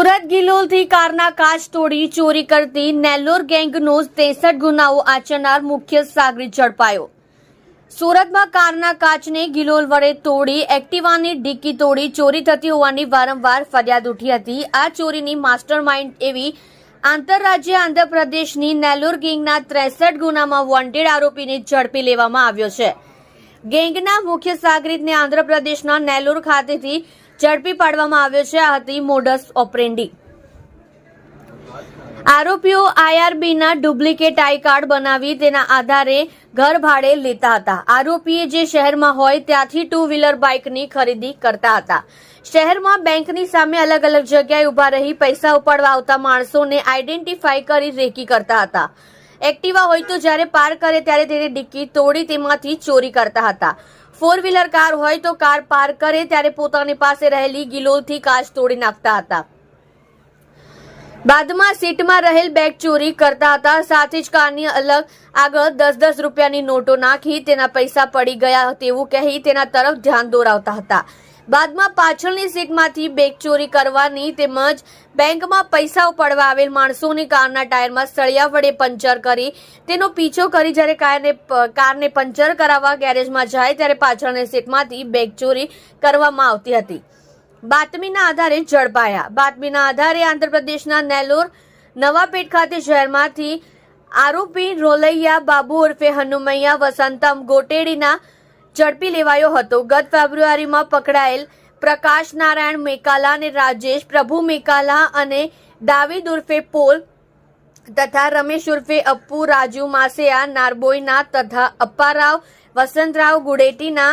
ગિલોલથી કારના કાચ તોડી ચોરી કરતી નેલ્લોર ગેંગનો ત્રેસઠ ગુનાઓ આચરનાર મુખ્ય સાગરી ઝડપાયો. સુરતમાં કારના કાચને ગિલોલ વડે તોડી એક્ટિવાની ડિક્કી તોડી ચોરી થતી હોવાની વારંવાર ફરિયાદ ઉઠી હતી. આ ચોરીની માસ્ટર માઇન્ડ એવી આંતરરાજ્ય આંધ્રપ્રદેશની નેલ્લોર ગેંગના ત્રેસઠ ગુનામાં વોન્ટેડ આરોપીને ઝડપી લેવામાં આવ્યો છે. ગેંગના મુખ્ય સાગરીતને આંધ્રપ્રદેશના નેલ્લોર ખાતેથી ઝડપી પાડવામાં આવ્યો છે આ હતી મોડસ ઓપરેન્ડી. આરોપીઓ આઈઆરબીના ડુપ્લિકેટ આઈ કાર્ડ બનાવી તેના આધારે ઘર ભાડે લેતા હતા. આરોપીએ જે શહેરમાં હોય ત્યાંથી ટુ વ્હીલર બાઇકની ખરીદી કરતા હતા. શહેરમાં બેંકની સામે અલગ અલગ જગ્યાએ ઊભા રહી પૈસા ઉપાડવા આવતા માણસોને આઈડેન્ટિફાઈ કરી રેકી કરતા હતા. એક્ટિવા હોય તો જ્યારે પાર કરે ત્યારે તેની ડિક્કી તોડી તેમાંથી ચોરી કરતા હતા. ફોર વ્હીલર કાર હોય તો કાર પાર કરે ત્યારે પોતાની પાસે રહેલી ગિલોલથી કાચ તોડી નાખતા હતા. બાદમાં સીટમાં રહેલ બેગ ચોરી કરતા હતા. સાથે જ કારની અલગ આગળ દસ દસ રૂપિયાની નોટો નાખી તેના પૈસા પડી ગયા તેવું કહી તેના તરફ ધ્યાન દોરાવતા હતા. બાદમાં પાછળની સીટમાંથી બેગ ચોરી કરવાની તેમજ બેંકમાં પૈસા ઉપાડવા આવેલ માણસોની કારના ટાયરમાં સળિયા વડે પંચર કરી તેનો પીછો કરી જ્યારે કારને કારને પંચર કરાવવા ગેરેજમાં જાય ત્યારે પાછળની સીટમાંથી બેગ ચોરી કરવામાં આવતી હતી. બાતમીના આધારે ઝડપાયા. બાતમીના આધારે આંધ્રપ્રદેશના નેલ્લોર, નવાપેટ ખાતે શહેરમાંથી આરોપી રોલૈયા બાબુ ઉર્ફે હનુમૈયા વસંતમ ગોટેડીના ઝડપી લેવાયો હતો. ગત ફેબ્રુઆરીમાં પકડાયેલ પ્રકાશ નારાયણ મેકાલા અને રાજેશ પ્રભુ મેકાલા અને દાવીદ ઉર્ફે પોલ તથા રમેશ ઉર્ફે અપ્પુ, રાજુ માસેયા, નારબોયના તથા અપ્પારાવ, વસંતરાવ ગુડેટીના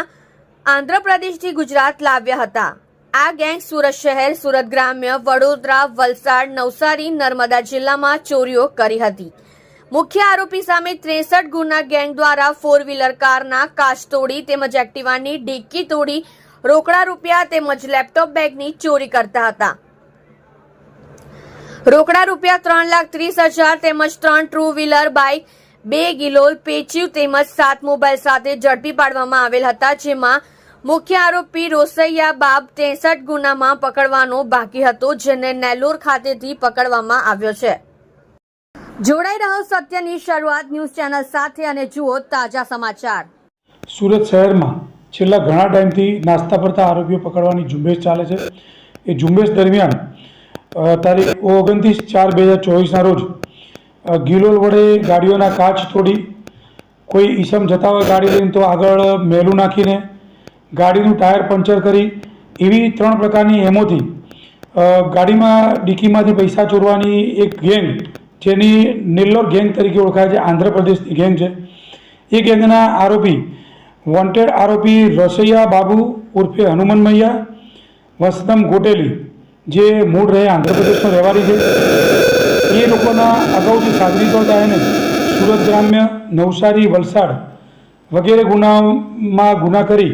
આંધ્રપ્રદેશથી ગુજરાત લાવ્યા હતા. આ ગેંગ સુરત શહેર, સુરત ગ્રામ્ય, વડોદરા, વલસાડ, નવસારી, નર્મદા જિલ્લામાં ચોરીઓ કરી હતી. મુખ્ય આરોપી સામે ત્રેસઠ ગુના ગેંગ દ્વારા ફોર વ્હીલર કારના કાચ તોડી તેમજ એક્ટિવાની ડિક્કી તોડી રોકડા રૂપિયા તેમજ લેપટોપ બેગની ચોરી કરતા હતા. રોકડા રૂપિયા ત્રણ લાખ ત્રીસ હજાર તેમજ ત્રણ ટ્રુ વ્હીલર બાઇક બે ગિલોલ પેચ્યુ તેમજ સાત મોબાઈલ સાથે ઝડપી પાડવામાં આવેલ હતા, જેમાં મુખ્ય આરોપી રોસૈયા બાબ ત્રેસઠ ગુનામાં પકડવાનો બાકી હતો, જેને નેલ્લોર ખાતેથી પકડવામાં આવ્યો છે. જોડાઈ રહો સત્યની શરૂઆત ન્યૂઝ ચેનલ સાથે અને જુઓ તાજા સમાચાર. સુરત શહેરમાં છેલ્લા ઘણા ટાઈમથી નાસ્તા ફરતા આરોપીઓ પકડવાની ઝુંબેશ ચાલે છે. એ ઝુંબેશ દરમિયાન તારીખ ઓગણત્રીસ ચાર બે હજાર ચોવીસના રોજ ગિલોલ વડે ગાડીઓના કાચ તોડી, કોઈ ઈસમ જતા હોય ગાડી લઈને તો આગળ મેલું નાખીને ગાડીનું ટાયર પંચર કરી, એવી ત્રણ પ્રકારની એમોથી ગાડીમાં ડીકીમાંથી પૈસા ચોરવાની એક ગેંગ જેની નિલ્લોર ગેંગ તરીકે ઓળખાય છે આંધ્રપ્રદેશની ગેંગ છે. એ ગેંગના આરોપી વોન્ટેડ આરોપી રસૈયા બાબુ ઉર્ફે હનુમાન મૈયા, વસતમ ગોટેલી, જે મૂળ રહે આંધ્રપ્રદેશનો રહેવારી છે. એ લોકોના અગાઉથી સાગરીતો હતા એને. સુરત ગ્રામ્ય નવસારી વલસાડ વગેરે ગુનામાં ગુના કરી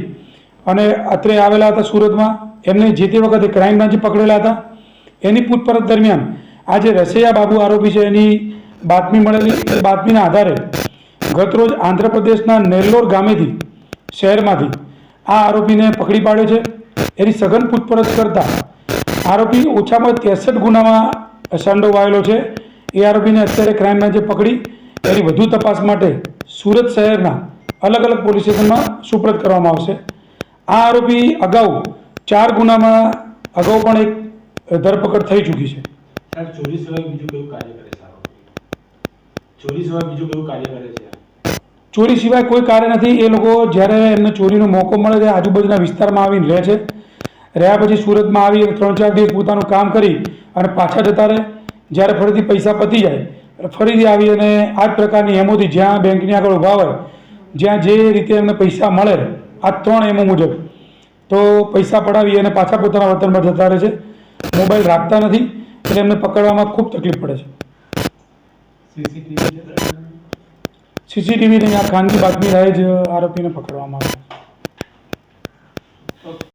અને અત્રે આવેલા હતા સુરતમાં. એમને જે તે વખતે ક્રાઇમ બ્રાન્ચે પકડેલા હતા. એની પૂછપરછ દરમિયાન આ જે રસૈયા બાબુ આરોપી છે, એની બાતમી મળેલી બાતમીના આધારે ગતરોજ આંધ્રપ્રદેશના નેલ્લોર ગામેથી, શહેરમાંથી આ આરોપીને પકડી પાડ્યો છે. એની સઘન પૂછપરછ કરતા આરોપી ઓછામાં ત્રેસઠ ગુનામાં સંડોવાયેલો છે. એ આરોપીને અત્યારે ક્રાઇમ બ્રાન્ચે પકડી એની વધુ તપાસ માટે સુરત શહેરના અલગ અલગ પોલીસ સ્ટેશનમાં સુપ્રત કરવામાં આવશે. આ આરોપી અગાઉ ચાર ગુનામાં અગાઉ પણ એક ધરપકડ થઈ ચૂકી છે. સાહેબ, ચોરી સિવાય બીજું કયું કાર્ય કરે સારો ચોરી સિવાય બીજું કયું કાર્ય કરે છે? ચોરી સિવાય કોઈ કાર્ય નથી. એ લોકો જ્યારે એમને ચોરીનો મોકો મળે ત્યારે આજુબાજુના વિસ્તારમાં આવીને રહે છે. રહ્યા પછી સુરતમાં આવી ત્રણ ચાર દિવસ પોતાનું કામ કરી અને પાછા જતા રહે. જ્યારે ફરીથી પૈસા પતી જાય ફરીથી આવી અને આ જ પ્રકારની એમોથી જ્યાં બેંકની આગળ ઊભા હોય, જ્યાં જે રીતે એમને પૈસા મળે, આ ત્રણ એમો મુજબ, તો પૈસા પડાવી અને પાછા પોતાના વતનમાં જતા રહે છે. મોબાઈલ રાખતા નથી. એટલે એમને પકડવામાં ખૂબ તકલીફ પડે છે. સીસીટીવી સીસીટીવીની આ ખાનગી બાતમી રહે જ આરોપીને પકડવામાં આવે.